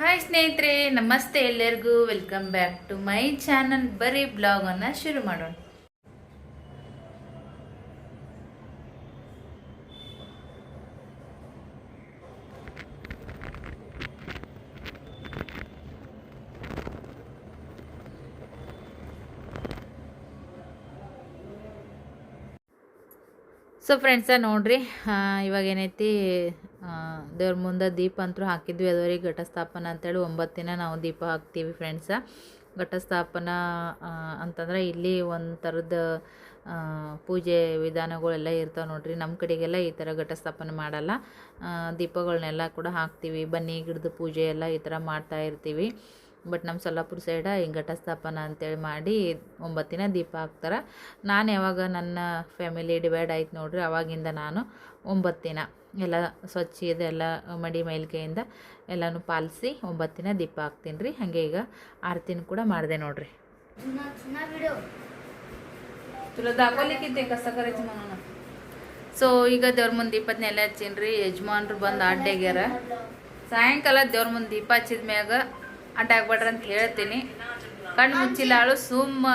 Hi ಸ್ನೇಹಿತರೆ ನಮಸ್ತೆ ಎಲ್ಲರಿಗೂ. Welcome back to my channel ಬರೀ ಬ್ಲಾಗನ್ನು ಶುರು ಮಾಡೋಣ. ಸೊ ಫ್ರೆಂಡ್ಸ ನೋಡ್ರಿ ಇವಾಗ ಏನೈತಿ ದೇವ್ರ ಮುಂದೆ ದೀಪ ಅಂತೂ ಹಾಕಿದ್ವಿ. ಅದುವರೆಗೆ ಘಟಸ್ಥಾಪನ ಅಂತೇಳಿ ಒಂಬತ್ತು ದಿನ ನಾವು ದೀಪ ಹಾಕ್ತೀವಿ ಫ್ರೆಂಡ್ಸ ಘಟಸ್ಥಾಪನ ಅಂತಂದ್ರೆ ಇಲ್ಲಿ ಒಂದು ಥರದ ಪೂಜೆ ವಿಧಾನಗಳೆಲ್ಲ ಇರ್ತಾವೆ ನೋಡ್ರಿ. ನಮ್ಮ ಕಡೆಗೆಲ್ಲ ಈ ಥರ ಘಟಸ್ಥಾಪನೆ ಮಾಡಲ್ಲ. ದೀಪಗಳನ್ನೆಲ್ಲ ಕೂಡ ಹಾಕ್ತೀವಿ. ಬನ್ನಿ, ಗಿಡದ ಪೂಜೆ ಎಲ್ಲ ಈ ಥರ ಮಾಡ್ತಾ ಇರ್ತೀವಿ. ಬಟ್ ನಮ್ಮ ಸೊಲ್ಲಾಪುರ ಸೈಡ ಹಿಂಗೆ ಘಟಸ್ಥಾಪನ ಅಂತೇಳಿ ಮಾಡಿ ಒಂಬತ್ತು ದಿನ ದೀಪ ಹಾಕ್ತಾರೆ ನಾನು ಯಾವಾಗ ನನ್ನ ಫ್ಯಾಮಿಲಿ ಡಿವೈಡ್ ಆಯ್ತು ನೋಡ್ರಿ ಅವಾಗಿಂದ ನಾನು ಒಂಬತ್ತು ದಿನ ಎಲ್ಲ ಸ್ವಚ್ಛ ಇದೆಲ್ಲ ಮಡಿ ಮೈಲಿಗೆಯಿಂದ ಎಲ್ಲನೂ ಪಾಲಿಸಿ ಒಂಬತ್ತು ದಿನ ದೀಪ ಹಾಕ್ತೀನಿ ರೀ ಹಾಗೆ ಈಗ ಆರತಿನ ಕೂಡ ಮಾಡಿದೆ ನೋಡ್ರಿ जुना जुना व्हिडिओ तुला दाखवली ಕಸ ಕರೆಚ್ ಮಾಡೋಣ ಸೊ ಈಗ ದೇವ್ರ ಮುಂದೆ ದೀಪದ್ನೆಲ್ಲ ಹಚ್ಚೀನಿ ರೀ ಯಜಮಾನ್ರು ಬಂದು ಅಡ್ಡಾಗ್ಯಾರ ಸಾಯಂಕಾಲ ದೇವ್ರ ಮುಂದೆ ದೀಪ ಹಚ್ಚಿದ ಮ್ಯಾಗ ಅಂಟ ಆಗ್ಬೇಡ್ರಿ ಅಂತ ಹೇಳ್ತೀನಿ. ಕಣ್ಣು ಮುಚ್ಚಿಲ್ಲಾಳು ಸುಮ್ಮ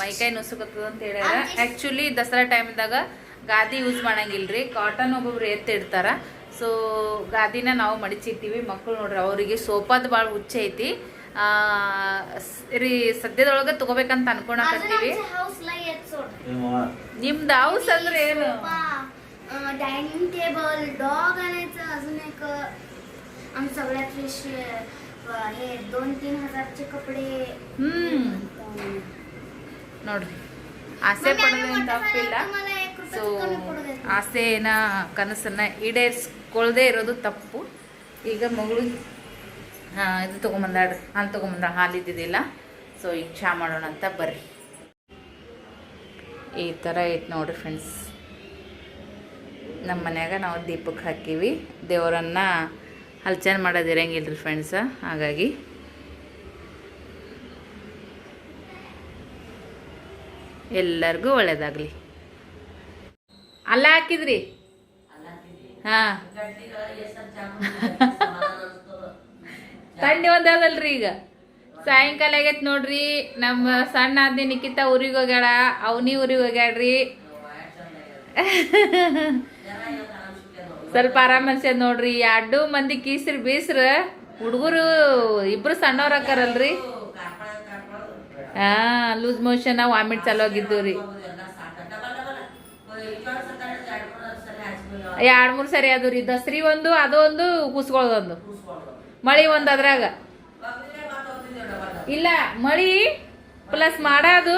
ಮೈಕೈ ನುಸುಕತ್ತದ ಅಂತ ಹೇಳ್ಯಾರ. ಆ್ಯಕ್ಚುಲಿ ದಸರಾ ಟೈಮ್ದಾಗ ಗಾದಿ ಯೂಸ್ ಮಾಡಂಗಿಲ್ರಿ. ಕಾಟನ್ ಒಬ್ಬೊಬ್ರು ಎತ್ತಿಡ್ತಾರ ಸೊ ಗಾದಿನ ನಾವು ಮಡಿಚಿಟ್ಟಿವಿ. ಮಕ್ಕಳು ನೋಡ್ರಿ ಅವರಿಗೆ ಸೋಪಾದ ಭಾಳ ಹುಚ್ಚೆ ಐತಿ. ರೀ ಸದ್ಯದೊಳಗೆ ತಗೋಬೇಕಂತ ಅನ್ಕೊಳಕತ್ತೀವಿ ನಿಮ್ದು ಹೌಸ್ ಅಂದ್ರೆ ಏನು? ಡೈನಿಂಗ್ ಟೇಬಲ್ ಡಾಗ್ आणायचं अजून एक अं, आम्ही सगळ्यात फ्रेश हे दोन तीन हजारचे कपडे ಹ್ಮ್ अं, ನೋಡ್ರಿ ಆಸೆ मम्मी, आम्ही ಪಡೋದೇನು मोठं ತಪ್ಪಿಲ್ಲ झाल्यावर तुम्हाला एक ಸೊ रुपयाचं कमी पडू देत. ಆಸೆನ ಕನಸನ್ನ ಈಡೇರಿಸ್ಕೊಳ್ದೇ ಇರೋದು ತಪ್ಪು ಈಗ ಮಗಳು ಹಾ, ಇದು ತೊಗೊಂಬಂದಾಡ್ರಿ ಹಾಲು ತೊಗೊಂಬಂದ ಹಾಲು ಇದ್ದಿದ್ದಿಲ್ಲ ಸೊ ಈಗ ಚಹಾ ಮಾಡೋಣ ಅಂತ ಬರ್ರಿ ಈ ಥರ ಐತೆ ನೋಡ್ರಿ ಫ್ರೆಂಡ್ಸ್ ನಮ್ಮ ಮನ್ಯಾಗ ನಾವು ದೀಪಕ್ಕೆ ಹಾಕೀವಿ ದೇವರನ್ನ ಹಲ್ಚನ್ ಮಾಡೋದು ಇರಂಗಿಲ್ಲ ರೀ ಫ್ರೆಂಡ್ಸ ಹಾಗಾಗಿ. ಎಲ್ಲರಿಗೂ ಒಳ್ಳೇದಾಗಲಿ. ಅಲ್ಲ ಹಾಕಿದ್ರಿ? ಹಾ. ತಂಡಿ ಒಂದದಲ್ರಿ ಈಗ. ಸಾಯಂಕಾಲ ಆಗೈತೆ ನೋಡ್ರಿ. ನಮ್ಮ ಸಣ್ಣ ಅದ್ನಿ ನಿಖಿತ ಊರಿಗೆ ಹೋಗ್ಯಾಳ. ಅವನಿ ಊರಿಗೆ ಹೋಗ್ಯಾಳ್ರಿ. ಸ್ವಲ್ಪ ಆರಾಮ್ ನೋಡ್ರಿ. ಎರಡು ಮಂದಿ ಕೀಸ್ರಿ ಬೀಸ್ರ ಹುಡುಗರು ಇಬ್ರು ಸಣ್ಣವ್ರ ಹಾಕಾರಲ್ರಿ ಹಾ, ಲೂಸ್ ಮೋಷನ್ ವಾಮಿಟ್ ಚಾಲು ಆಗಿದ್ದು ರೀ. ಎರಡ್ ಮೂರ್ ಸರಿ ಅದು ರೀ. ದಸರಿ ಒಂದು, ಅದು ಒಂದು ಕೂಸ್ಕೊಳ್ಳೋದೊಂದು ಮಳಿ ಒಂದು ಅದ್ರಾಗ. ಇಲ್ಲ, ಮಳಿ ಪ್ಲಸ್ ಮಾಡೋದು,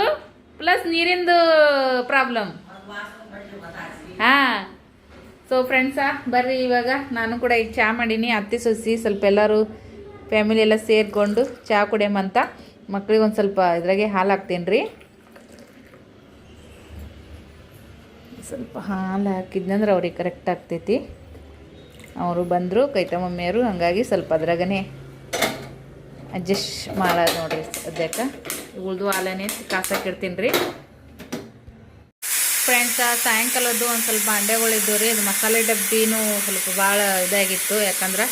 ಪ್ಲಸ್ ನೀರಿಂದು ಪ್ರಾಬ್ಲಮ್. ಹಾ. ಸೊ ಫ್ರೆಂಡ್ಸಾ ಬರ್ರಿ ಇವಾಗ. ನಾನು ಕೂಡ ಈಗ ಚಹಾ ಮಾಡೀನಿ. ಅತ್ತಿ, ಸೊಸಿ, ಸ್ವಲ್ಪ ಎಲ್ಲರೂ ಫ್ಯಾಮಿಲಿ ಎಲ್ಲ ಸೇರಿಕೊಂಡು ಚಹಾ ಕುಡಿಯಮಂತ ಮಕ್ಳಿಗೆ ಒಂದು ಸ್ವಲ್ಪ ಇದ್ರಾಗೆ ಹಾಲು ಹಾಕ್ತೀನಿ ರೀ ಸ್ವಲ್ಪ ಹಾಲು ಹಾಕಿದ್ನಂದ್ರೆ ಅವ್ರಿಗೆ ಕರೆಕ್ಟ್ ಆಗ್ತೈತಿ. ಅವರು ಬಂದರು ಕೈತ ಮಮ್ಮಿಯವರು, ಹಂಗಾಗಿ ಸ್ವಲ್ಪ ಅದ್ರಾಗನೇ ಅಡ್ಜಸ್ಟ್ ಮಾಡೋದು ನೋಡಿರಿ ಸದ್ಯಕ್ಕೆ. ಉಳ್ದು ಹಾಲನೇ ಕಾಸಾಕಿರ್ತೀನಿ ರೀ ಫ್ರೆಂಡ್ಸ ಸಾಯಂಕಾಲದ್ದು ಒಂದು ಸ್ವಲ್ಪ ಅಂಡೆಗಳಿದ್ದವು ರೀ, ಅದು ಮಸಾಲೆ ಡಬ್ಬಿನೂ ಸ್ವಲ್ಪ ಭಾಳ ಇದಾಗಿತ್ತು. ಯಾಕಂದ್ರೆ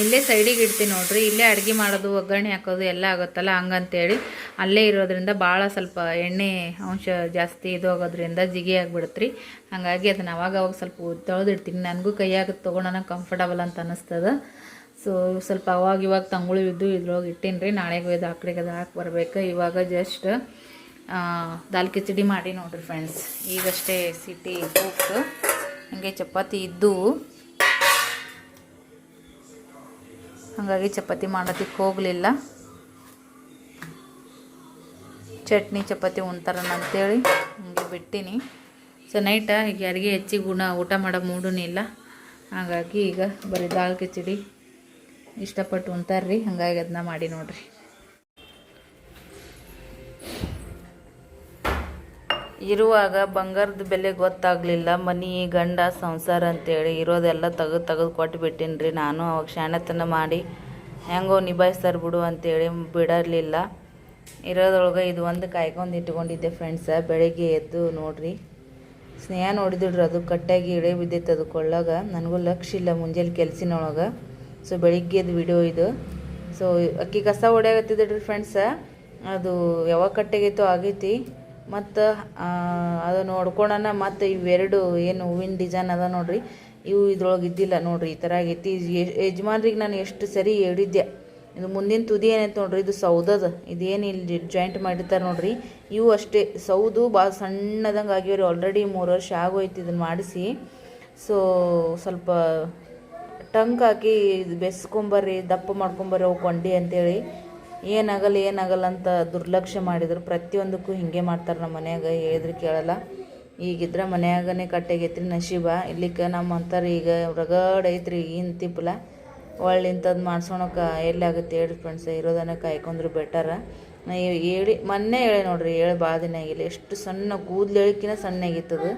ಇಲ್ಲೇ ಸೈಡಿಗೆ ಇಡ್ತೀನಿ ನೋಡ್ರಿ, ಇಲ್ಲೇ ಅಡುಗೆ ಮಾಡೋದು, ಒಗ್ಗರಣೆ ಹಾಕೋದು ಎಲ್ಲ ಆಗುತ್ತಲ್ಲ ಹಂಗಂತೇಳಿ. ಅಲ್ಲೇ ಇರೋದ್ರಿಂದ ಭಾಳ ಸ್ವಲ್ಪ ಎಣ್ಣೆ ಅಂಶ ಜಾಸ್ತಿ ಇದು ಆಗೋದ್ರಿಂದ ಜಿಗಿ ಆಗಿಬಿಡುತ್ತೆ ರೀ ಹಾಗಾಗಿ ಅದನ್ನು ಅವಾಗ ಅವಾಗ ಸ್ವಲ್ಪ ತೊಳೆದಿಡ್ತೀನಿ. ನನಗೂ ಕೈಯಾಗ ತೊಗೊಳೋಣ ಕಂಫರ್ಟಬಲ್ ಅಂತ ಅನ್ನಿಸ್ತದ. ಸೊ ಸ್ವಲ್ಪ ಅವಾಗ ಇವಾಗ ತಂಗುಳು ಇದ್ದು ಇದ್ರೊಳಗೆ ಇಟ್ಟೀನಿ ರೀ ನಾಳೆಗೆ ಇದು ಆ ಕಡೆಗೆ ಅದು ಹಾಕಿ ಬರಬೇಕು. ಇವಾಗ ಜಸ್ಟ್ ದಾಲ್ ಕಿಚಡಿ ಮಾಡಿ ನೋಡ್ರಿ ಫ್ರೆಂಡ್ಸ್ ಈಗಷ್ಟೇ ಸಿಟಿ ಹೋಗ್ತು. ಹಂಗೆ ಚಪಾತಿ ಇದ್ದು. ಹಾಗಾಗಿ ಚಪಾತಿ ಮಾಡೋದಕ್ಕೆ ಹೋಗಲಿಲ್ಲ. ಚಟ್ನಿ, ಚಪಾತಿ ಅಂತೇಳಿ ಹಂಗೆ ಬಿಟ್ಟಿನಿ. ಸೊ ನೈಟ ಈಗ ಯಾರಿಗೆ ಹೆಚ್ಚಿಗೆ ಗುಣ ಊಟ ಮಾಡೋ ಮೂಡೂ ಇಲ್ಲ. ಹಾಗಾಗಿ ಈಗ ಬರೀ ದಾಲ್ ಕಿಚಡಿ ಇಷ್ಟಪಟ್ಟು ಉಣ್ತಾರ್ರಿ. ಹಾಗಾಗಿ ಅದನ್ನ ಮಾಡಿ ನೋಡ್ರಿ. ಇರುವಾಗ ಬಂಗಾರದ ಬೆಲೆ ಗೊತ್ತಾಗಲಿಲ್ಲ, ಮನಿ, ಗಂಡ, ಸಂಸಾರ ಅಂತೇಳಿ ಇರೋದೆಲ್ಲ ತೆಗೆದು ತೆಗೆದು ಕೊಟ್ಟು ರೀ ನಾನು ಅವಾಗ ಶಾಣತನ ಮಾಡಿ, ಹೆಂಗೋ ನಿಭಾಯಿಸ್ತಾರೆ ಬಿಡು ಅಂತೇಳಿ ಬಿಡಲಿಲ್ಲ ಇರೋದ್ರೊಳಗೆ ಇದು ಒಂದು ಕಾಯ್ಕೊಂಡು ಇಟ್ಕೊಂಡಿದ್ದೆ ಫ್ರೆಂಡ್ಸ ಬೆಳಗ್ಗೆ ಎದ್ದು ನೋಡ್ರಿ. ಸ್ನೇಹ ನೋಡಿದ್ರಿ ಅದು, ಕಟ್ಟಾಗಿ ಇಳೆ ಬಿದ್ದೈತೆ ಅದಕ್ಕೊಳ್ಳಾಗ ನನಗೂ ಲಕ್ಷ ಇಲ್ಲ ಮುಂಜಾನೆ ಕೆಲಸಿನೊಳಗೆ. ಸೊ ಬೆಳಿಗ್ಗೆದು ವಿಡಿಯೋ ಇದು. ಸೊ ಅಕ್ಕಿ ಕಸ ಹೊಡೆಯಾಗತ್ತಿದ್ರಿ ಫ್ರೆಂಡ್ಸ ಅದು ಯಾವಾಗ ಕಟ್ಟೆಗೆ ಆಗೈತಿ. ಮತ್ತು ಅದು ನೋಡ್ಕೊಳಣ ಮತ್ತು ಇವೆರಡು ಏನು ಹೂವಿನ ಡಿಸೈನ್ ಅದ ನೋಡ್ರಿ. ಇವು ಇದ್ರೊಳಗೆ ಇದ್ದಿಲ್ಲ ನೋಡ್ರಿ, ಈ ಥರ ಆಗೈತಿ. ಯಜ್- ಯಜಮಾನ್ರಿಗೆ ನಾನು ಎಷ್ಟು ಸರಿ ಹೇಳಿದ್ದೆ. ಇದು ಮುಂದಿನ ತುದಿ ಏನೈತೆ ನೋಡ್ರಿ, ಇದು ಸೌದದ. ಇದೇನು ಇಲ್ಲಿ ಜಾಯಿಂಟ್ ಮಾಡಿರ್ತಾರೆ ನೋಡ್ರಿ. ಇವು ಅಷ್ಟೇ, ಸೌದು ಭಾಳ ಸಣ್ಣದಂಗೆ ಆಗ್ಯಾವ್ರಿ ಆಲ್ರೆಡಿ ಮೂರು ವರ್ಷ ಆಗೋಯ್ತು ಇದನ್ನು ಮಾಡಿಸಿ. ಸೊ ಸ್ವಲ್ಪ ಟಂಕ್ ಹಾಕಿ ಇದು ಬೆಸ್ಕೊಂಬರ್ರಿ, ದಪ್ಪ ಮಾಡ್ಕೊಂಬರ್ರಿ ಅವು ಕೊಂಡಿ ಅಂತೇಳಿ. ಏನಾಗಲ್ಲ ಏನಾಗಲ್ಲ ಅಂತ ದುರ್ಲಕ್ಷ್ಯ ಮಾಡಿದ್ರು. ಪ್ರತಿಯೊಂದಕ್ಕೂ ಹಿಂಗೆ ಮಾಡ್ತಾರೆ ನಮ್ಮ ಮನ್ಯಾಗ, ಹೇಳಿದ್ರೆ ಕೇಳಲ್ಲ. ಈಗಿದ್ರೆ ಮನೆಯಾಗನೇ ಕಟ್ಟೆಗೈತ್ರಿ ನಶೀಬ. ಇಲ್ಲಿಕ ನಮ್ಮ ಅಂತಾರೆ ಈಗ ರಗಡ್ ಐತ್ರಿ, ಈಗಿನ ತಿಪ್ಪಲ. ಒಳ್ಳೆ ಇಂಥದ್ದು ಮಾಡ್ಸೋಣಕ್ಕೆ, ಎಲ್ಲಿ ಆಗುತ್ತೆ ಹೇಳಿ ಫ್ರೆಂಡ್ಸ್ ಇರೋದನ್ನ ಕಾಯ್ಕೊಂಡ್ರು ಬೆಟರ ನಾ ಹೇಳಿ ಮೊನ್ನೆ ಹೇಳಿ ನೋಡ್ರಿ, ಹೇಳಿ ಭಾಳ ದಿನ ಆಗಿಲ್ಲ. ಎಷ್ಟು ಸಣ್ಣ ಕೂದಲು ಹೇಳಿಕಿನ ಸಣ್ಣ ಆಗಿತ್ತದು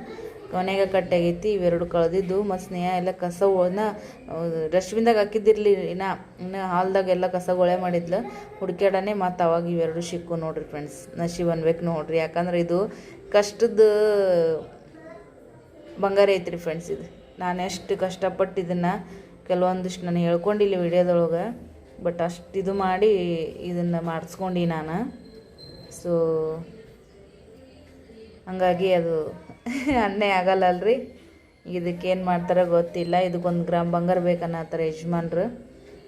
ಕೊನೆಗೆ ಕಟ್ಟಾಗೈತಿ ಇವೆರಡು ಕಳೆದಿದ್ದು ಮತ್ತು ಸ್ನೇಹ ಎಲ್ಲ ಕಸವನ್ನ ಡಸ್ಟ್ಬಿನ್ದಾಗ ಹಾಕಿದ್ದಿರ್ಲಿ ಇನ್ನ, ಇನ್ನು ಹಾಲ್ದಾಗ ಎಲ್ಲ ಕಸ ಗೊಳೆ ಮಾಡಿದ್ಲು. ಹುಡ್ಕ್ಯಾಡನೆ ಮತ್ತು ಅವಾಗ ಇವೆರಡು ಸಿಕ್ಕು ನೋಡ್ರಿ ಫ್ರೆಂಡ್ಸ್ ನಶೀಬ್ ಅನ್ಬೇಕು ನೋಡ್ರಿ. ಯಾಕಂದ್ರೆ ಇದು ಕಷ್ಟದ ಬಂಗಾರ ಐತ್ರಿ ಫ್ರೆಂಡ್ಸ್ ಇದು. ನಾನು ಎಷ್ಟು ಕಷ್ಟಪಟ್ಟು ಇದನ್ನು ಕೆಲವೊಂದಿಷ್ಟು ನಾನು ಹೇಳ್ಕೊಂಡಿಲ್ಲ ವಿಡಿಯೋದೊಳಗೆ, ಬಟ್ ಅಷ್ಟು ಇದು ಮಾಡಿ ಇದನ್ನು ಮಾಡಿಸ್ಕೊಂಡು ನಾನು. ಸೊ, ಹಂಗಾಗಿ ಅದು ಅನ್ನೇ ಆಗಲ್ಲ ಅಲ್ರಿ ಇದಕ್ಕೇನು ಮಾಡ್ತಾರೋ ಗೊತ್ತಿಲ್ಲ. ಇದಕ್ಕೊಂದು ಗ್ರಾಮ್ ಬಂಗಾರ ಬೇಕನ್ನತ್ತಾರೆ ಯಜಮಾನ್ರು.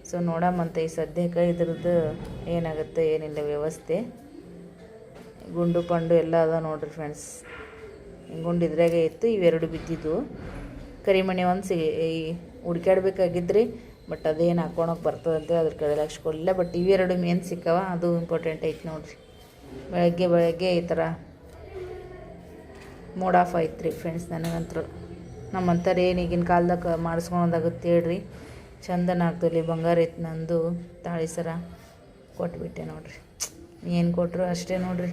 ಸೊ ನೋಡಮ್ಮಂತ ಈ ಸದ್ಯಕ್ಕೆ ಇದ್ರದ್ದು ಏನಾಗುತ್ತೆ, ಏನಿಲ್ಲ ವ್ಯವಸ್ಥೆ. ಗುಂಡು ಪಂಡು ಎಲ್ಲ ಅದ ನೋಡ್ರಿ ಫ್ರೆಂಡ್ಸ್ ಗುಂಡು ಇದ್ರಾಗೆ ಇತ್ತು, ಇವೆರಡು ಬಿದ್ದಿದ್ವು ಕರಿಮಣಿ ಒಂದು ಸಿ ಈ ಹುಡ್ಕ್ಯಾಡ್ಬೇಕಾಗಿದ್ರಿ ಬಟ್ ಅದೇನು ಹಾಕೊಳಕ್ಕೆ ಬರ್ತದಂತೆ ಅದ್ರ ಕಡೆ ಲಕ್ಷ ಕೊಡಲಿಲ್ಲ ಬಟ್ ಇವೆರಡು ಮೇನ್ ಸಿಕ್ಕವ, ಅದು ಇಂಪಾರ್ಟೆಂಟ್ ಐತೆ ನೋಡ್ರಿ. ಬೆಳಗ್ಗೆ ಬೆಳಗ್ಗೆ ಈ ಥರ ಮೂಡ್ ಆಫ್ ಆಯ್ತು ರೀ ಫ್ರೆಂಡ್ಸ್ ನನಗಂತೂ ನಮ್ಮಂಥವ್ರು ಏನು ಈಗಿನ ಕಾಲದಾಗ ಮಾಡಿಸ್ಕೊಳೋದಾಗುತ್ತೆ ಹೇಳ್ರಿ. ಚಂದನ ಆಗ್ತಲ್ಲಿ ಬಂಗಾರ ಇತ್ತು ನಂದು, ತಾಳಿ ಸರ ಕೊಟ್ಬಿಟ್ಟೆ ನೋಡ್ರಿ. ಏನು ಕೊಟ್ಟರು ಅಷ್ಟೇ ನೋಡ್ರಿ.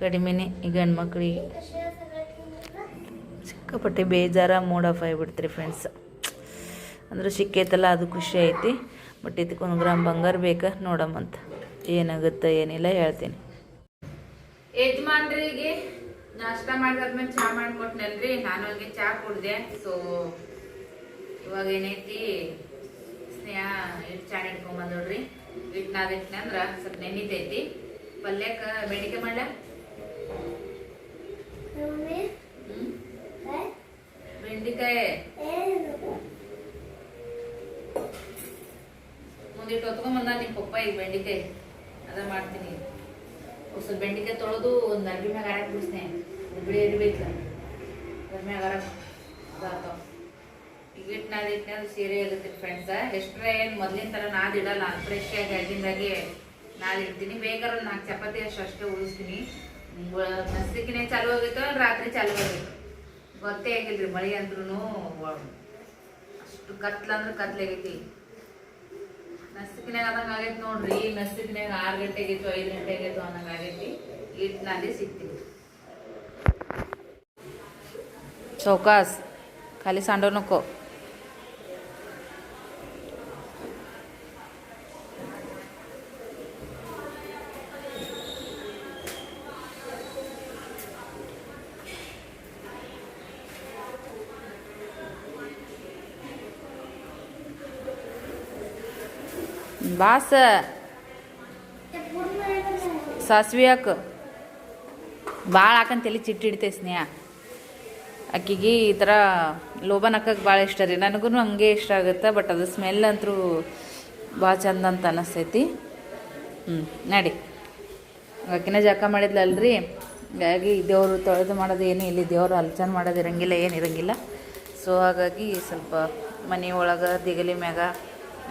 ಕಡಿಮೆನೆ ಈ ಗಂಡು ಮಕ್ಳಿಗೆ ಸಿಕ್ಕಾಪಟ್ಟೆ ಬೇಜಾರ, ಮೂಡ್ ಆಫ್ ಆಗಿಬಿಡ್ತೀರಿ ಫ್ರೆಂಡ್ಸ್ ಅಂದ್ರೆ ಸಿಕ್ಕೈತಲ್ಲ, ಅದು ಖುಷಿ ಐತಿ. ಬಟ್ ಇದಕ್ಕೆ ಒಂದು ಗ್ರಾಮ್ ಬಂಗಾರ ಬೇಕಾ ನೋಡಮ್ಮಂತ ಏನಾಗುತ್ತೆ, ಏನಿಲ್ಲ, ಹೇಳ್ತೀನಿ. ಯಜಮಾನ್ರಿಗೆ ನಾಷ್ಟ ಮಾಡಿದಾದ್ಮೇಲೆ ಚಹಾ ಮಾಡ್ಕೊಟ್ನಲ್ರಿ ನಾನು ಅವ್ರಿಗೆ ಚಹಾ ಕುಡ್ದೆ. ಸೊ ಇವಾಗ ಏನೈತಿ ಸ್ನೇಹ ಇಟ್ಟು ಚಹಾ ಇಟ್ಕೊಂಬಂದೋಡ್ರಿ ಇಟ್ಟು ನಾದಿಟ್ನ ಅಂದ್ರೆ ಸ್ವಲ್ಪ ನೆನಿತೈತಿ ಪಲ್ಯಕ್ಕೆ ಬೇಡಿಕೆ ಮಾಡ್ಲ? ಬೆಂಡಿಕಾಯಿ? ಮುಂದಿಟ್ಟು ಹೊತ್ಕೊಂಬಂದ ನಿಮ್ಮ ಪಪ್ಪ ಈಗ ಬೆಂಡಿಕಾಯಿ. ಅದ ಮಾಡ್ತೀನಿ. ಸ್ವಲ್ಪ ಬೆಂಡಿಕಾಯಿ ತೊಳೆದು ಒಂದು ಅರ್ಬಿ ಮ್ಯಾಗ ಹಾಕಿ ಬಿಡಿಸ್ನೆ ಬಿಳಿ ಇರ್ಬೇಕಿಲ್ಲ ಅದ್ರ ಮ್ಯಾಗ ಹಾರಕ್ ಅದಾತಾವ ಈಗ ಇಟ್ಟು ಅದು ಸೀರೆ ಇರುತ್ತೆ ಫ್ರೆಂಡ್ಸ ಎಷ್ಟರ ಏನು ಮೊದ್ಲಿನ ಥರ ನಾದಿಡಲ್ಲ ಫ್ರೆಶ್ ಆಗಿ ಅಡ್ಡಿಂದಾಗೆ ನಾದಿಡ್ತೀನಿ ಬೇಕಾದ್ರೆ ನಾಲ್ಕು ಚಪಾತಿ ಅಷ್ಟು ಅಷ್ಟೇ ಉಳಿಸ್ತೀನಿ. ಮಸ್ತಿಕಿನೇ ಚಾಲು ಆಗೈತೋ ರಾತ್ರಿ ಚಾಲು ಹೋಗಿತ್ತು? ಗೊತ್ತೇ ಆಗಿಲ್ರಿ ಮಳೆ ಅಂದ್ರೂ ಅಷ್ಟು ಕತ್ಲ ಅಂದ್ರೆ ಕತ್ಲಾಗೈತಿ ನಸ್ತಿಕಿನಾಗ ಆದಂಗೆ ಆಗೈತಿ ನೋಡ್ರಿ. ನಸ್ತಿಕಿನಾಗ ಆರು ಗಂಟೆಗೆ ಇತ್ತು, ಐದು ಗಂಟೆಗೆ ಇತ್ತು ಅನ್ನಂಗೆ ಆಗೈತಿ. ಇಟ್ಟು ನಾದಿ ಸಿಗ್ತೀನಿ. ಚೌಕಾಸ್ ಖಾಲಿ सांडू नको ಬಾಸ ते पूर्ण वेळेवर नाही. ಸಾಸ್ವಿ ಹಾಕು ಭಾಳ ಹಾಕಂತ ತಲೆ ಚಿಟ್ಟಿ ಹಿಡಿತೈತೆ ಸ್ನೇಹ ಅಕ್ಕಿಗೆ ಈ ಥರ ಲೋಬನ್ ಹಾಕಕ್ಕೆ ಭಾಳ ಇಷ್ಟ ರೀ. ನನಗೂ ಹಂಗೆ ಇಷ್ಟ ಆಗುತ್ತೆ ಬಟ್ ಅದು ಸ್ಮೆಲ್ ಅಂತೂ ಭಾಳ ಚಂದ ಅಂತ ಅನ್ನಿಸ್ತೈತಿ ಹ್ಞೂ ನಡಿ. ಅಕ್ಕಿನ ಜಳಕ ಮಾಡಿದ್ಲಲ್ರಿ. ಹಾಗಾಗಿ ದೇವರು ತೊಳೆದು ಮಾಡೋದು ಏನು ಇಲ್ಲಿ ದೇವರು ಅಲ್ಚನ್ ಮಾಡೋದು ಇರಂಗಿಲ್ಲ, ಏನು ಇರಂಗಿಲ್ಲ. ಸೊ ಹಾಗಾಗಿ ಸ್ವಲ್ಪ ಮನೆ ಒಳಗೆ, ದಿಗಲಿ ಮ್ಯಾಗ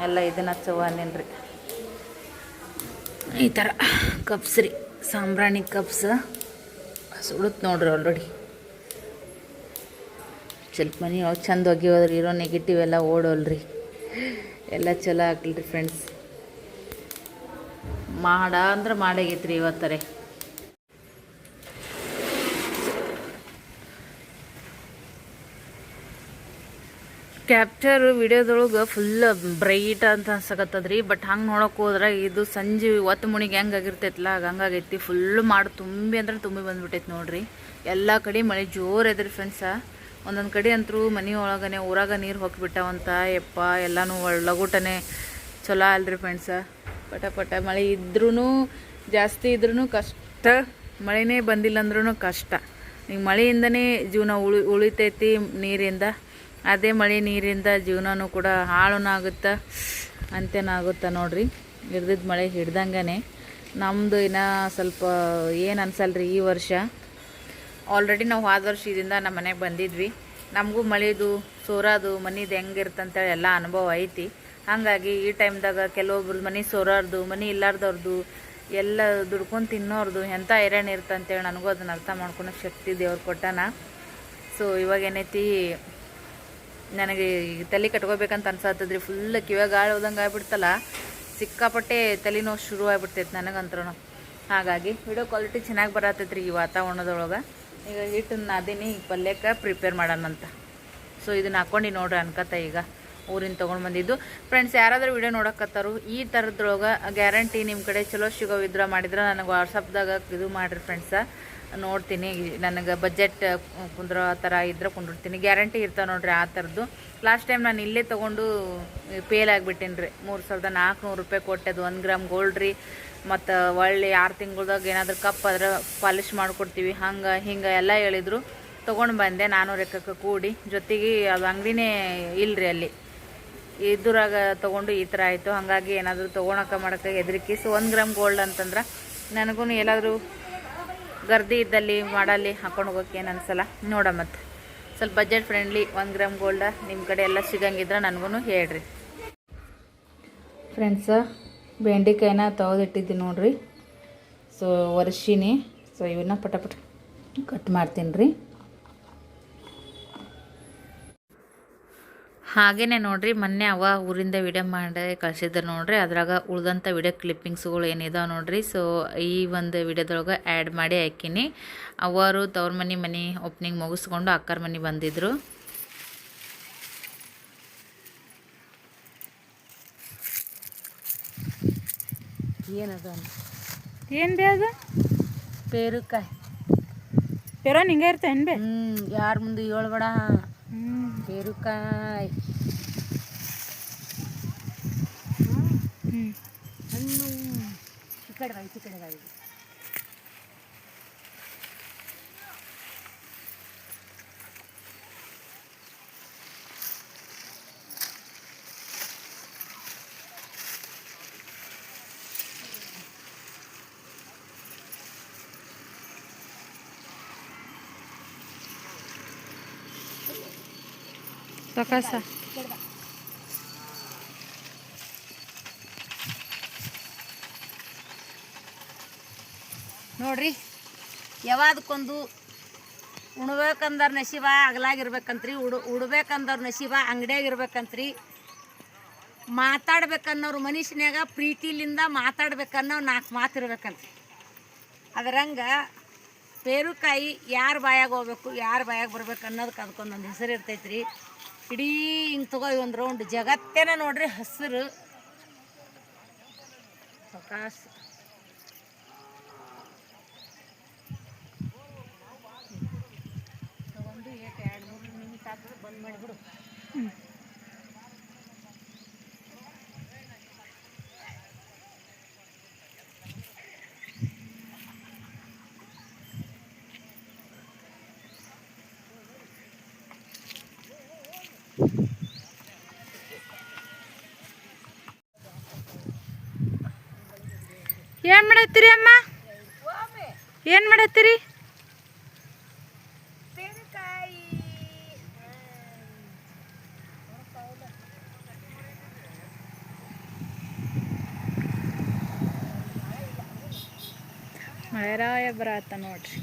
ಎಲ್ಲ ಇದನ್ನ ರೀ ಈ ಥರ ಕಪ್ಸ್ ರೀ. ಸಾಂಬ್ರಾಣಿ ಕಪ್ಸ. ಸುಡುತ್ತೆ ನೋಡ್ರಿ ಆಲ್ರೆಡಿ ಸ್ವಲ್ಪ ಮನೆ ಚಂದ ಹೋಗ್ಯೋದ್ರಿ ಇರೋ ನೆಗೆಟಿವ್ ಎಲ್ಲ ಓಡೋಲ್ರಿ. ಎಲ್ಲ ಚಲೋ ಆಗ್ಲಿರಿ ಫ್ರೆಂಡ್ಸ್ ಮಾಡ ಅಂದ್ರೆ ಮಾಡಾಗೈತ್ರಿ ಇವತ್ತರೆ. ಕ್ಯಾಪ್ಚರ್ ವಿಡಿಯೋದೊಳಗೆ ಫುಲ್ ಬ್ರೈಟ್ ಅಂತ ಅನ್ಸಕತ್ತದ್ರಿ ಬಟ್ ಹಂಗೆ ನೋಡೋಕೆ ಹೋದ್ರೆ ಇದು ಸಂಜೆ ಒತ್ತು ಮುಣಿಗೆ ಹೆಂಗೆ ಆಗಿರ್ತೈತಲ್ಲ ಹಂಗಾಗೈತಿ. ಫುಲ್ ಮಾಡಿ ತುಂಬಿ ಅಂದ್ರೆ ತುಂಬಿ ಬಂದ್ಬಿಟ್ಟೈತಿ ನೋಡ್ರಿ. ಎಲ್ಲ ಕಡೆ ಮಳೆ ಜೋರು ಅದ್ರಿ ಫ್ರೆಂಡ್ಸ ಒಂದೊಂದು ಕಡೆ ಅಂತೂ ಮನೆ ಒಳಗನೆ ಊರಾಗ ನೀರು ಹೋಗಿಬಿಟ್ಟವಂತ ಯಪ್ಪ, ಎಲ್ಲನೂ ಒಳ್ಳಗೂಟನೆ. ಚಲೋ ಅಲ್ರಿ ಫ್ರೆಂಡ್ಸ ಪಟ ಪಟ ಮಳೆ ಇದ್ರೂ ಜಾಸ್ತಿ ಇದ್ರೂ ಕಷ್ಟ. ಮಳೆನೇ ಬಂದಿಲ್ಲ ಅಂದ್ರೂ ಕಷ್ಟ. ಈಗ ಮಳೆಯಿಂದನೇ ಜೀವನ ಉಳಿ, ಉಳಿತೈತಿ ನೀರಿಂದ. ಅದೇ ಮಳೆ ನೀರಿಂದ ಜೀವನನೂ ಕೂಡ ಹಾಳುನಾಗುತ್ತೆ, ಅಂತ್ಯನಾಗುತ್ತೆ ನೋಡ್ರಿ. ಹಿಡ್ದಿದ್ದ ಮಳೆ ಹಿಡ್ದಂಗೆ ನಮ್ಮದು ಇನ್ನೂ ಸ್ವಲ್ಪ ಏನು ಅನ್ಸಲ್ರಿ ಈ ವರ್ಷ? ಆಲ್ರೆಡಿ ನಾವು ಹೋದ ವರ್ಷದಿಂದ ನಮ್ಮ ಮನೆಗೆ ಬಂದಿದ್ವಿ. ನಮಗೂ ಮಳೆದು, ಸೋರೋದು, ಮನಿದು ಹೆಂಗಿರ್ತಂತೇಳಿ ಎಲ್ಲ ಅನುಭವ ಐತಿ. ಹಾಗಾಗಿ ಈ ಟೈಮ್ದಾಗ ಕೆಲವೊಬ್ರದ್ದು ಮನೆ ಸೋರೋರ್ದು, ಮನೆ ಇಲ್ಲಾರ್ದವ್ರದ್ದು ಎಲ್ಲ ದುಡ್ಕೊಂಡು ತಿನ್ನೋರ್ದು ಎಂಥ ಐರಣ್ ಇರ್ತಂತೇಳಿ ನನಗೂ ಅದನ್ನ ಅರ್ಥ ಮಾಡ್ಕೊಳೋ ಶಕ್ತಿ ದೇವ್ರು ಕೊಟ್ಟಾನ. ಸೊ ಇವಾಗ ಏನೈತಿ, ನನಗೆ ತಲೆ ಕಟ್ಕೋಬೇಕಂತ ಅನ್ಸತ್ತದ್ರಿ ಫುಲ್ ಕಿವಾಗ ಹೋದಂಗೆ ಆಗ್ಬಿಡ್ತಲ್ಲ, ಸಿಕ್ಕಾಪಟ್ಟೆ ತಲೆನೋವು ಶುರು ಆಗ್ಬಿಡ್ತೈತೆ ನನಗಂತ್ರ ಹಾಗಾಗಿ ವಿಡಿಯೋ ಕ್ವಾಲಿಟಿ ಚೆನ್ನಾಗಿ ಬರತ್ತೈತ್ರಿ ಈ ವಾತಾವರಣದೊಳಗೆ. ಈಗ ಹಿಟ್ಟನ್ನ ನಾದಿನಿ ಈ ಪಲ್ಯಕ್ಕೆ ಪ್ರಿಪೇರ್ ಮಾಡೋಣಂತ ಸೊ ಇದನ್ನ ಹಾಕೊಂಡು ನೋಡ್ರಿ ಅನ್ಕತ್ತ ಈಗ. ಊರಿಂದ ತೊಗೊಂಡು ಬಂದಿದ್ದು. ಫ್ರೆಂಡ್ಸ್ ಯಾರಾದರೂ ವಿಡಿಯೋ ನೋಡಕತ್ತಾರು, ಈ ಥರದ್ರೊಳಗೆ ಗ್ಯಾರಂಟಿ ನಿಮ್ಮ ಕಡೆ ಚಲೋ ಸಿಗೋವಿದ್ರ ಮಾಡಿದ್ರೆ ನನಗೆ ವಾಟ್ಸಪ್ದಾಗ ಇದು ಮಾಡಿರಿ ಫ್ರೆಂಡ್ಸ ನೋಡ್ತೀನಿ. ನನಗೆ ಬಜೆಟ್ ಕುಂದ್ರೋ ಆ ಥರ ಇದ್ರೆ ಕುಂದಿರ್ತೀನಿ ಗ್ಯಾರಂಟಿ ಇರ್ತಾವೆ ನೋಡ್ರಿ ಆ ಥರದ್ದು. ಲಾಸ್ಟ್ ಟೈಮ್ ನಾನು ಇಲ್ಲೇ ತೊಗೊಂಡು ಫೇಲ್ ಆಗಿಬಿಟ್ಟೇನಿ ರೀ. ಮೂರು ಸಾವಿರದ ನಾಲ್ಕುನೂರು ರೂಪಾಯಿ ಕೊಟ್ಟೆದು ಒಂದು ಗ್ರಾಮ್ ಗೋಲ್ಡ್ ರೀ. ಮತ್ತು ಒಳ್ಳೆ ಆರು ತಿಂಗಳ್ದಾಗ ಏನಾದರೂ ಕಪ್ ಆದ್ರೆ ಪಾಲಿಶ್ ಮಾಡಿಕೊಡ್ತೀವಿ. ಹಂಗೆ, ಹಿಂಗೆ ಎಲ್ಲ ಹೇಳಿದರು. ತೊಗೊಂಡು ಬಂದೆ. ನಾನು ರೆಕ್ಕಕ್ಕೆ ಕೂಡಿ. ಜೊತೆಗೆ ಅದು ಅಂಗಡಿನೇ ಇಲ್ಲರಿ ಅಲ್ಲಿ. ಇದ್ರಾಗ ತೊಗೊಂಡು ಈ ಥರ ಆಯಿತು. ಹಾಗಾಗಿ ಏನಾದರೂ ತೊಗೊಳಕ್ಕೆ ಮಾಡೋಕ್ಕೆ ಹೆದರಿಕೆ. ಸೊ ಒಂದು ಗ್ರಾಮ್ ಗೋಲ್ಡ್ ಅಂತಂದ್ರೆ ನನಗೂ ಎಲ್ಲಾದರೂ ಗರ್ದಿ ಇದ್ದಲ್ಲಿ ಮಾಡಲ್ಲಿ ಹಾಕೊಂಡು ಹೋಗೋಕೆ ಏನು ಅನ್ಸಲ್ಲ. ನೋಡ ಮತ್ತೆ ಸ್ವಲ್ಪ ಬಜೆಟ್ ಫ್ರೆಂಡ್ಲಿ ಒಂದು ಗ್ರಾಮ್ ಗೋಲ್ಡ ನಿಮ್ಮ ಕಡೆ ಎಲ್ಲ ಸಿಗಂಗಿದ್ರೆ ನನಗೂ ಹೇಳ್ರಿ. ಫ್ರೆಂಡ್ಸ ಬೆಂಡೆಕಾಯಿನ ತೆಗೆದಿಟ್ಟಿದ್ದೀನಿ ನೋಡ್ರಿ. ಸೊ ವರ್ಷಿನಿ ಸೊ ಇವನ್ನ ಪಟ ಕಟ್ ಮಾಡ್ತೀನಿ ರೀ ಹಾಗೇನೆ ನೋಡ್ರಿ ಮೊನ್ನೆ ಅವ ಊರಿಂದ ವಿಡಿಯೋ ಮಾಡಿ ಕಳ್ಸಿದ್ರು ನೋಡ್ರಿ ಅದ್ರಾಗ ಉಳ್ದಂಥ ವಿಡಿಯೋ ಕ್ಲಿಪ್ಪಿಂಗ್ಸ್ಗಳು ಏನಿದಾವೆ ನೋಡ್ರಿ. ಸೊ ಈ ಒಂದು ವಿಡಿಯೋದೊಳಗೆ ಆ್ಯಡ್ ಮಾಡಿ ಹಾಕಿನಿ. ಅವರು ತವ್ರ ಮನೆ ಮನೆ ಓಪ್ನಿಂಗ್ ಮುಗಿಸ್ಕೊಂಡು ಅಕ್ಕರ ಮನೆ ಬಂದಿದ್ರು. ಏನದ? ಏನು ಬೇ ಅದು? ಪೇರುಕಾಯಿ. ಪೆರೋ ಹಿಂಗೆ ಇರ್ತೇನೆ ಬೇ ಹ್ಞೂ ಯಾರ ಮುಂದೆ ಹೇಳ್ಬೇಡ ಹ್ಞೂ ಪೇರುಕಾಯಿ ಹ್ಞೂ ಹಣ್ಣು ಈ ಸೊಕಾಸ ನೋಡ್ರಿ ಯಾವಾದಕ್ಕೊಂದು ಉಣ್ಬೇಕಂದರ್ ನಸೀಬ ಅಗಲಾಗಿರ್ಬೇಕಂತ್ರಿ, ಉಡು ಉಡ್ಬೇಕಂದ್ರೆ ನಸೀಬ ಅಂಗಡಿಯಾಗಿರ್ಬೇಕಂತ್ರಿ. ಮಾತಾಡ್ಬೇಕನ್ನೋರು ಮನುಷ್ಯನ್ಯಾಗ ಪ್ರೀತಿಲಿಂದ ಮಾತಾಡ್ಬೇಕನ್ನೋ ನಾಲ್ಕು ಮಾತಿರ್ಬೇಕಂತ್ರಿ. ಅದರಂಗ ಪೇರುಕಾಯಿ ಯಾರ ಬಾಯಾಗ ಹೋಗ್ಬೇಕು, ಯಾರ ಬಾಯಾಗ ಬರ್ಬೇಕು ಅನ್ನೋದಕ್ಕೆ ಅದಕ್ಕೊಂದೊಂದು ಹೆಸರು ಇರ್ತೈತ್ರಿ ಇಡೀ ಹಿಂಗೆ ತಗೋ ಒಂದು ರೌಂಡ್ ಜಗತ್ತೇನ ನೋಡ್ರಿ ಹಸಿರು. ಪ್ರಕಾಶ ತಗೊಂಡು ಏಟ್, ಎರಡು, ಮೂರು ನಿಮಿಷ ಆಗ್ತದೆ ಬಂದ್ ಮಾಡಿಬಿಡು. ಏನು ಮಾಡತ್ತೀರಿ ಅಮ್ಮ? ಏನು ಮಾಡತ್ತೀರಿ? ಮಳೆರಾಯ ಬರತ್ತ ನೋಡ್ರಿ.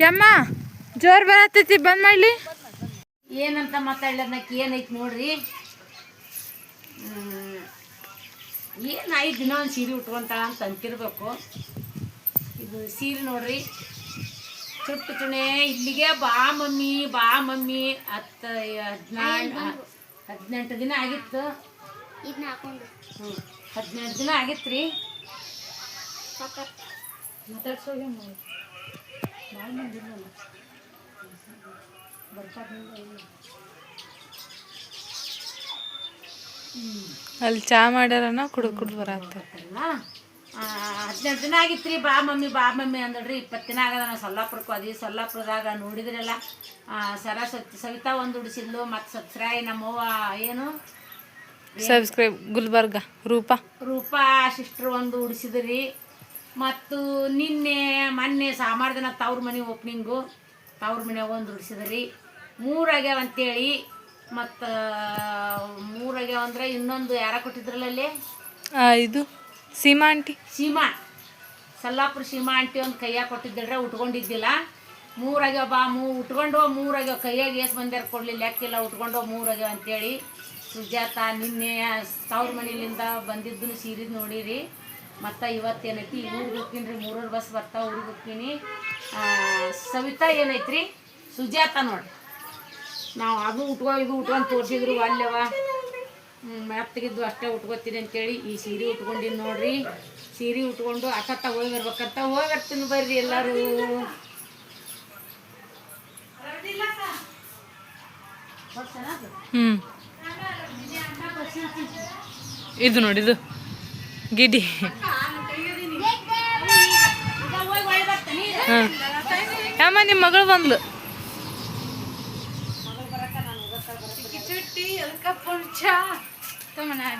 ಯಮ್ಮ ಜೋರ್ ಬರತ್ತೈತಿ ಬಂದ್ ಮಾಡ್ಲಿ. ಏನಂತ ಮಾತಾಡ್ಲದ್ನಕ್ಕೆ ಏನೈತಿ ನೋಡ್ರಿ? ಹ್ಮ್. ಏನು ಐದು ದಿನ ಒಂದು ಸೀರೆ ಉಟ್ಕೊಂತಾಳ ಅಂತ ಅಂತಿರ್ಬೇಕು. ಇದು ಸೀರೆ ನೋಡ್ರಿ. ಚುಟ್ಟು ತುಣೆ ಇಲ್ಲಿಗೆ ಬಾ ಮಮ್ಮಿ ಬಾ ಮಮ್ಮಿ. ಹತ್ತು ಹದಿನಾಲ್ಕು ಹದಿನೆಂಟು ದಿನ ಆಗಿತ್ತು. ಹ್ಞೂ ಹದಿನೆಂಟು ದಿನ ಆಗಿತ್ತು ರೀ ಮಾತಾಡ್ಸೋಗೆ ಅಲ್ಲಿ ಚಾ ಮಾಡ್ಯಾರನ ಕುಡ್ದು ಕುಡ್ದು ಬರತ್ತ. ಹದಿನೆಂಟು ದಿನ ಆಗಿತ್ತು ರೀ ಬಾ ಮಮ್ಮಿ ಬಾ ಮಮ್ಮಿ ಅಂದಳ್ರಿ. ಇಪ್ಪತ್ತು ದಿನ ಆಗದ ನಾವು ಸೊಲ್ಲಾಪುರಕ್ಕೆ ಹೋದ್ವಿ. ಸೊಲ್ಲಾಪುರದಾಗ ನೋಡಿದ್ರಲ್ಲ ಸರ ಸರಸ್ವತಿ ಸವಿತಾ ಒಂದು ಉಡಿಸಿದ್ಲು ಮತ್ತು ಸತ್ಸರಾಯಿ ನಮ್ಮವ್ವ ಏನು? ಸಬ್ಸ್ಕ್ರೈಬ್ ಗುಲ್ಬರ್ಗ ರೂಪಾ. ರೂಪಾ ಸಿಸ್ಟ್ರ್ ಒಂದು ಉಡಿಸಿದ್ರಿ. ಮತ್ತು ನಿನ್ನೆ ಮೊನ್ನೆ ಸಾಮಾರು ದಿನ ತವ್ರ ಮನೆ ಓಪನಿಂಗು ತವ್ರ ಮನೆ ಒಂದು ಉಡಿಸಿದ್ರಿ ಮೂರಾಗ್ಯಾವ ಅಂತೇಳಿ ಮತ್ತು ಮೂರಾಗ್ಯಾವ ಅಂದ್ರೆ ಇನ್ನೊಂದು ಯಾರ ಕೊಟ್ಟಿದ್ರಲ್ಲ ಅಲ್ಲಿ? ಇದು ಸೀಮಾ ಆಂಟಿ. ಸೀಮಾ. ಸಲ್ಲಾಪುರ ಸೀಮಾ ಆಂಟಿ ಒಂದು ಕೈಯಾಗ ಕೊಟ್ಟಿದ್ದಿಲ್ರೆ ಉಟ್ಕೊಂಡಿದ್ದಿಲ್ಲ. ಮೂರಾಗ್ಯಾವ ಬಾ ಮೂ ಉಟ್ಕೊಂಡು ಮೂರಾಗ್ಯಾವ ಕೈಯಾಗ ಏಸ್ ಬಂದ್ಯಾರ ಕೊಡಲಿ ಲೆಕ್ಕಿಲ್ಲ ಉಟ್ಕೊಂಡು ಮೂರಾಗ್ಯಾವ ಅಂತೇಳಿ. ಸುಜಾತ ನಿನ್ನೆ ತವ್ರ ಮನೆಯಿಂದ ಬಂದಿದ್ದನ್ನು ಸೀರಿದ್ ನೋಡಿರಿ. ಮತ್ತು ಇವತ್ತೇನೈತಿ ಊರಿಗೆ ಹೋಗ್ತೀನಿ ರೀ ಮೂರೂರು ಬಸ್ ಬರ್ತಾ ಊರಿಗೆ ಹೋಗ್ತೀನಿ. ಆ, ಸವಿತಾ ಏನೈತ್ರಿ? ಸುಜಾತ ನೋಡ್ರಿ. ನಾವು ಅದು ಉಟ್ಕೊ ಇದು ಉಟ್ಕೊಂಡು ತೋರಿಸಿದ್ರು ಅಲ್ಲೆವ ಮೆತ್ತಗಿದ್ದು ಅಷ್ಟೇ ಉಟ್ಕೋತೀನಿ ಅಂತೇಳಿ ಈ ಸೀರೆ ಉಟ್ಕೊಂಡಿನಿ ನೋಡ್ರಿ. ಸೀರೆ ಉಟ್ಕೊಂಡು ಅಕ್ಕ ಹೋಗಿ ಬರ್ಬೇಕಂತ ಹೋಗಿ ಬರ್ತೀನಿ ಬರ್ರಿ ಎಲ್ಲರೂ. ಹ್ಞೂ ಇದು ನೋಡಿದು ಗಿಡಿ. ಅಮ್ಮ ನಿಮ್ಮ ಮಗಳು ಬಂದ್ಲು.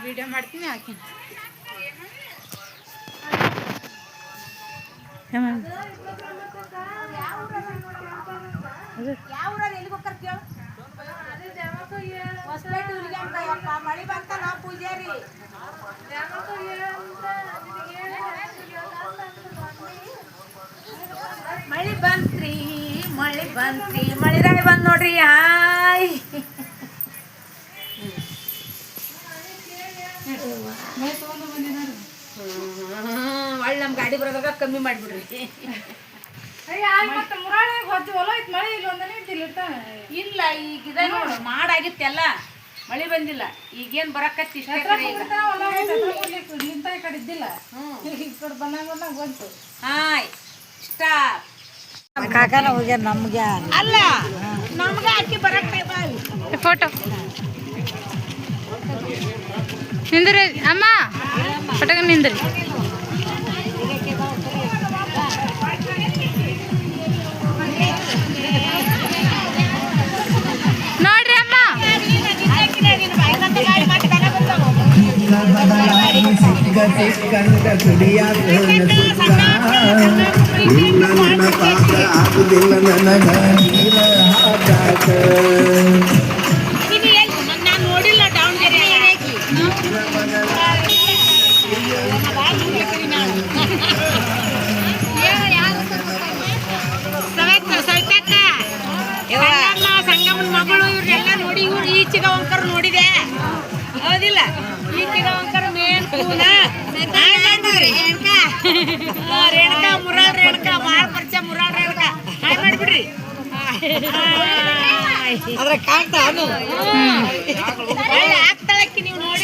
ವಿಡಿಯೋ ಮಾಡ್ತೀನಿ ಹಾಕಿ. ಮಳಿ ಬಂತ. ಪೂಜಾರಿ ಮಳಿ ಬಂತ್ರಿ ಮಳಿ ಬಂತ್ರಿ ಮಳಿರಾಯ ಬಂದ್ ನೋಡ್ರಿ ಹಾಯ್. ಒಳ್ಳೆ ನಮ್ಮ ಗಾಡಿ ಬರೋದಾಗ ಕಮ್ಮಿ ಮಾಡಿಬಿಡ್ರಿ. ಇಲ್ಲ ಈಗ ಇದೆ ನೋಡು ಮಾಡಾಗಿತ್ತೆಲ್ಲ ಮಳಿ ಬಂದಿಲ್ಲ. ಈಗೇನ್ ಬರಕತ್ತಿ ಇಷ್ಟೇ ಕರೆ ಈಗ. ಹ್ಮ್. ಹಾಯ್. ಸ್ಟಾಪ್ ಕಾಕನ ಹೋಗ್ಯಾರ ನಮ್ಗೆ. ಅಲ್ಲ ನಮ್ಗೆ ಅಕ್ಕಿ ಬರಕ್ಕೆ ಫೋಟೋ ನಿಂದ್ರಿ ಅಮ್ಮ. ಫೋಟೋ ನಿಂದ್ರಿ. ಸಿಕ್ಕತೆ ಕಂಡ ಕುಡಿಯಾಕ ಸುತ್ತ ನಿನ್ನ ನನ್ನ ಪಾಪ ಆಗುದಿಲ್ಲ ನನಗ ನೀರ ಹಾಕಾಕ ಕಾಣ್ತಾ ಅದು. ನೀವು ನೋಡಿ.